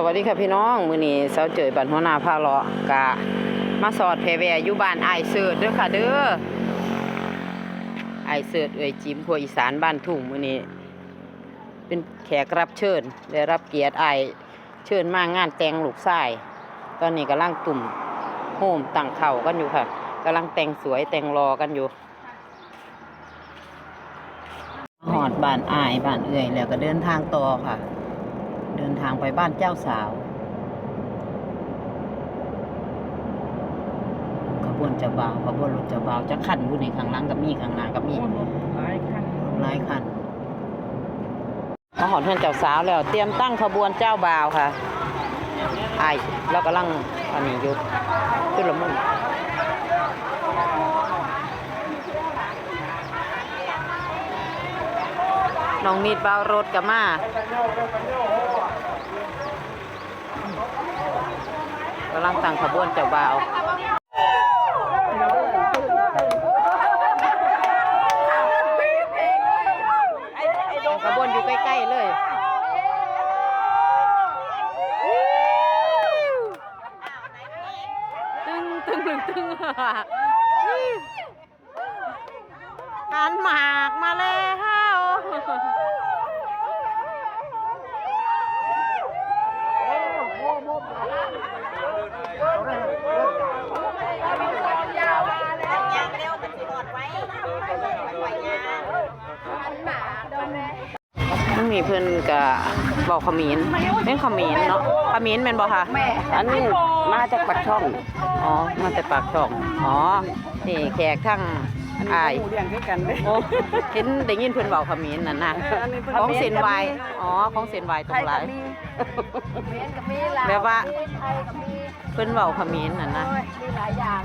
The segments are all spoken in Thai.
สวัสดีค่ะพี่น้องมือนี้เสาเจยบันหัวน้าพาเลาะกะ มาสอดแพรแวอยู่บ้านอ้ายเสิร์ชเด้อค่ะเด้อไอเสิร์ชเอ่ยจิมครัวอีสานบ้านทุ่งมือนี้ เป็นแขกรับเชิญได้รับเกียรติไอเชิญมางานแต่งลูกชายตอนนี้กำลังตุ่มโฮมตั้งเข่ากันอยู่ค่ะกำลังแต่งสวยแต่งรอกันอยู่หอดบ้านอายบ้านเอื่อยแล้วก็เดินทางต่อค่ะ เดินทางไปบ้านเจ้าสาว ขบวนเจ้าบ่าวขบวนรถเจ้าบ่าวจะขันบุญในข้างหลังกับมีข้างหน้ากับมีหลายคันหลายคันมาหอดเพื่อนเจ้าสาวแล้ว เตรียมตั้งขบวนเจ้าบ่าวค่ะไอ้ายเรากำลังอันนี้อยู่ชุดละมุนน้องมีดบ่าวรถกับมา กำลังตั้งขบวนเจ้าบ่าวขบวนอยู่ใกล้ ๆ เลย ตึงตึงตึงตึงหันหมากมาแล้ว มั นมีเพื่อนกับบอกขมิ้นเป็นขมิ้นเนาะขมิ้นเป็นบ่คะอันนี้มาจากปักช่อง อ๋อ มาแต่ปากช่อง อ๋อ นี่แขกทั้งอายหมูเลี้ยงด้วยกันเด้โอ้เห็นได้ยินเพื่อนบอกขมิ้นนั่นนะอันนี้เพิ่นของเซนไวน์อ๋อ ของเซนไวน์ตรงหลายมีแบบว่าเพื่อนเบาขมิ้นนั่นนะมีหลายอย่าง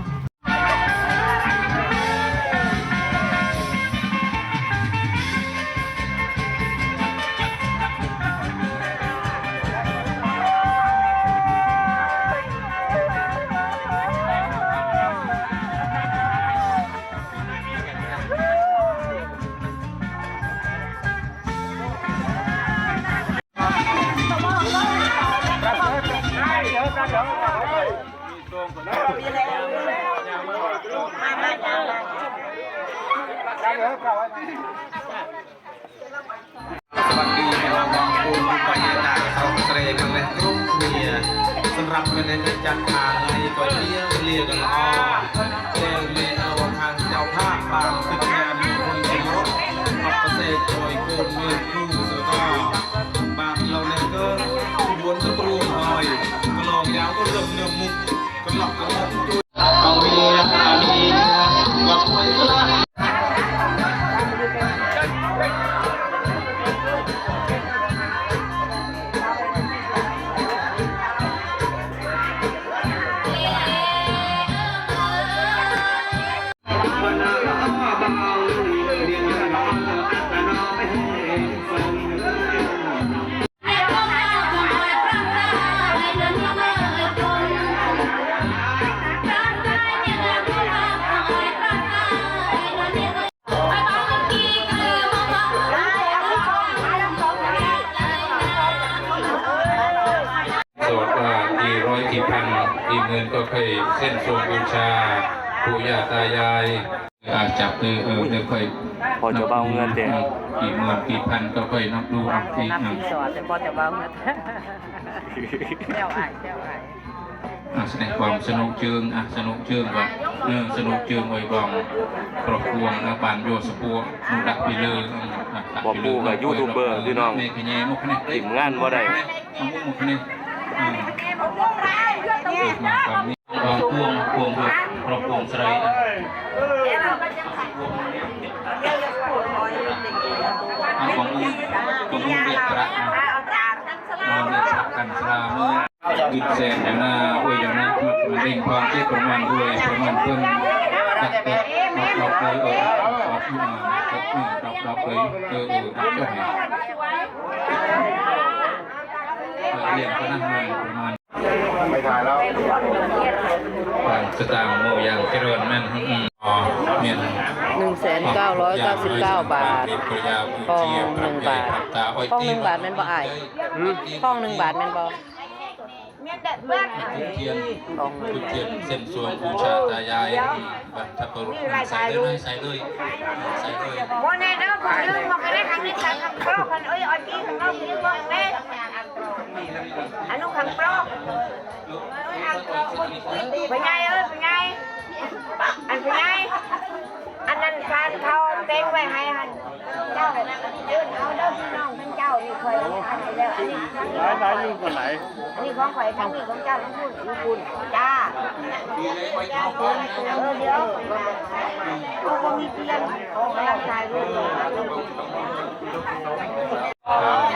เขาเตรกันเลยกรุ๊ปเมียสำหรับประเด็นจัดทางในก็เลี้ยงเลี้ยงกันอ้อเลี้ยงเลี้ยงเอาทางเจ้าภาพบางตึกงานมีคนเชียงรถอัปเสกโดยโกนเมือง อาจับมือเออเดี๋ยวค่อยพอจะเบาเงินเด็กกี่หมื่นกี่พันก็ค่อยนับดูเอาแต่ที่นับอะที่สอดแต่พอจะเบาเงินเจ้าอายเจ้าอายอะแสดงความสนุกเชิงอะสนุกเชิงว่าเออสนุกเชิงไว้บองครอบครัวนะบานโยสปัวนุดักไปเลยบ่ปู่กับยูทูบเบอร์พี่น้องแม่ขยายมุกเนี่ยทีมงานบ่ได้เอามุกมุกเนี่ยอืมเกิดมาความนี้บางพวงพวงแบบครอบครัวสไลด์ เร่งความที่ประมาณด้วยประมาณเพิ่งดักเป็ดดอกดอกเลยเออดอกอืมดอกอืมดอกดอกเลยเออเออดักเจ้าแห่เรียนก็นั่งเลยประมาณไม่ถ่ายแล้วสตางค์โมอย่างเจริญแม่นอืมอ๋อเมียนหนึ่งแสนเก้าร้อยเก้าสิบเก้าบาททองหนึ่งบาททองหนึ่งบาทแม่นบ่อายทองหนึ่งบาทแม่นบ่ ทุกเทียนทุกเทียนเส้นสวงบูชาตายายบรรพบุรุษใส่เลยใส่เลยใส่เลยโมเน่เด้อคนนึงมาได้ครั้งนี้ครั้งโปรคนเอ้ยออจี้ข้างนอกยืมบ้างแม่อันนู้นขังโปรเป็นไงเอ้ยเป็นไงอันเป็นไงอันนั้นการเขาเต็งไว้ให้หันเจ้ายื่นองทั้งเจ้านี่เคยอันนี้ แล้วอันนี้ร้ายร้ายยิ่งกว่าไหนอันนี้ของข่อยทั้งนี้ของเจ้าทั้งคุณทั้งคุณจ้าเออเดี๋ยวเขาก็มีเตียงกำลังถ่ายรูป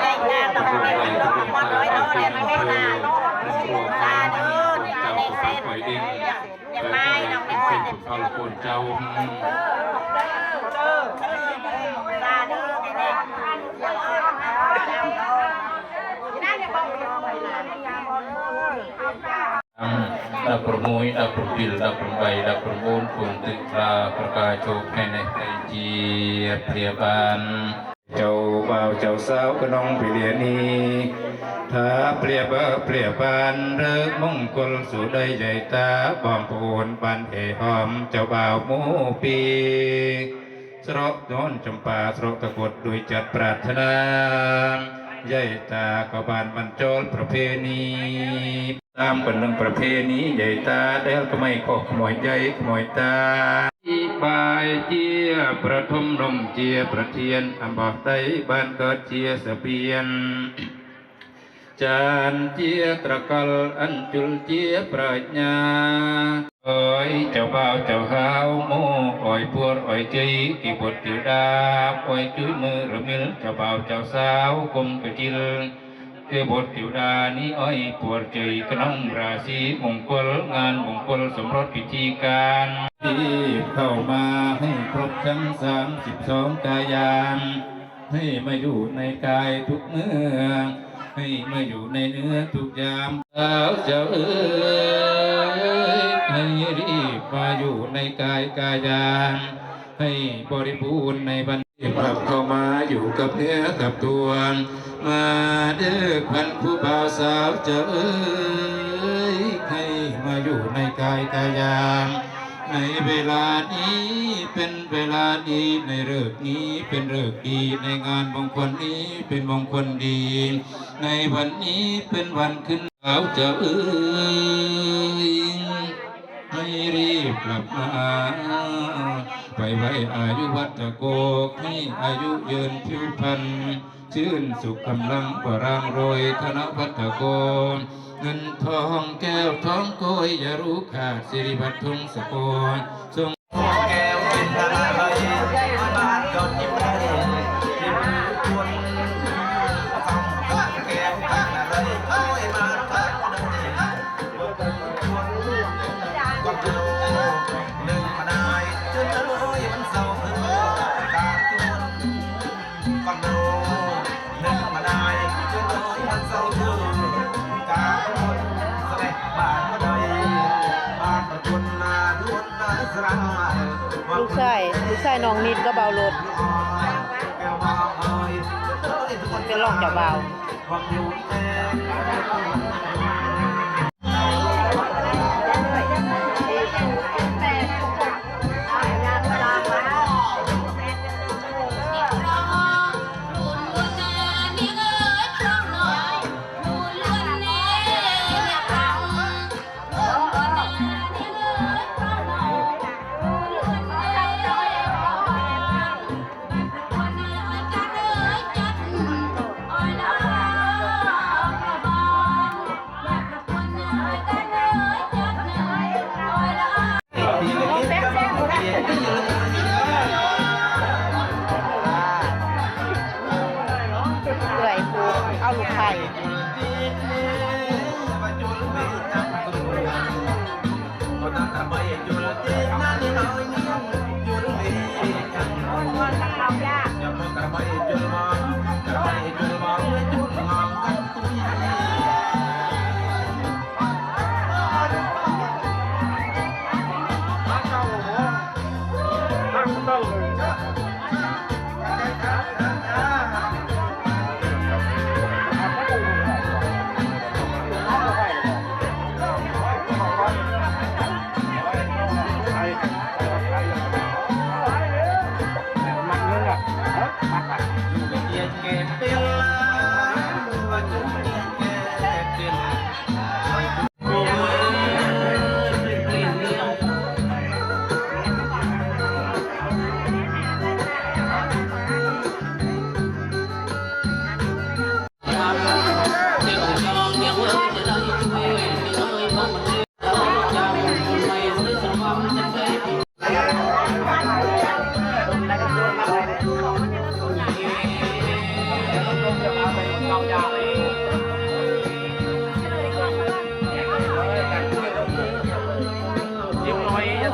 ได้งานต่อไปน้องมาร้อยโลเนี่ยไม่ได้าโลตาเดินตาเล็กเส้นยังไม่น้องไม่เส้นพระคุณเจ้า ตาเดินเนี่ยน่าจะบอกไปนะยาบอล ดับประมุยดับประปิลดับประใบดับประมูลปุ่นตึกตราประกาศโชคให้ในใจจีเปรียบานเจ้าบ่าวเจ้าสาวก็น้องไปเรียนนี้ถ้าเปรียบเปรียบานเริกมงคลสู่ได้ใหญ่ตาบอมปูนบานเอหอมเจ้าบ่าวมูปีสระย้อนจำปาสระตะกดด้วยจัดปรารถนายายตาก็บานบรรจลประเพณี តាមបណ្ដឹងប្រភេនេះយាយតាដែលក្មៃខុសក្មួយយាយក្មួយតាបាយជាប្រធមរំជាប្រធានអំបតីបានកើតជាសពៀនចានជាត្រកលអញ្ជុលជាប្រាជ្ញាអើយចៅបាវចៅហាវមកអើយពួរអើយជ័យគីពុទ្ធិតាអើយជួយមើលរមិលចៅបាវចៅសាវគុំកជិល เดบทติวดาอ้อยจุ้ยมือระมิลเจ้าบ่าวเจ้าสาวกลมกระจิลคือบทติวดานี้อ้อยปวดใจกระน้องราศีมงคลงานมงคลสมรสพิธีการที่เข้ามาให้ครบทั้งสามสิบสองกายานให้มาอยู่ในกายทุกเมื่อให้มาอยู่ในเนื้อทุกยามสาวเจ้าเอ๋ยให้รีบมาอยู่ในกายกายานให้บริบูรณ์ในบัน ปรับเข้ามาอยู่กับเนื้อกับตัว มาเด้อพันผู้บ่าวสาวเจ้าเอ๋ยให้มาอยู่ในกายกายานในเวลานี้เป็นเวลาดีในฤกษ์นี้เป็นฤกษ์ดีในงานมงคลนี้เป็นมงคลดี ในวันนี้เป็นวันขึ้นเขาจะเอ้ยให้รีบกลับมา ไปไว้อายุวัตโกให้อายุยืนผิวพรรณชื่นสุขกำลังกว่ารางโรยธนวัตโกเงินทองแก้วทองโกยอย่ารู้ขาดสิริบัตรทงสะโก ลูกชายลูกชายน้องนิดก็เบารถเป็นรองเจ้าบ่า อย่างกลัเรายาก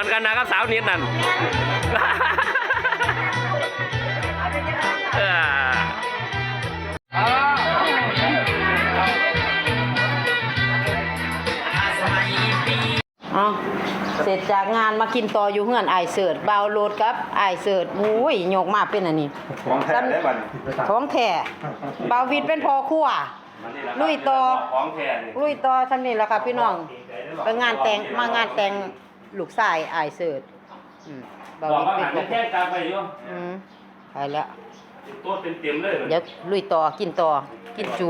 วนดวนกันนะครับสาวนิดนั่นเออเอาเสร็จจากงานมากินต่ออยู่เฮือนไอายเสิร์ตบาวโรดครับไอายเสิร์ตมุ้ยยกมาเป็นอันนี้ของแท้ได้บัดของแท้บาววิทย์เป็นพอครัวลุยต่อ ของแท้นี่ลุยต่อชั้นนี้แหล้วครับพี่น้องไปงานแต่งมางานแต่ง ลูกชายไอายเสิร์ตอืมบาวบอกวิทว่าย์เป็นหันพอครัวจะแจ้งการไปอยู่อืมไปแล้วตัวเต็มๆเลยเดี๋ยวลุยต่อกินต่อกินจุ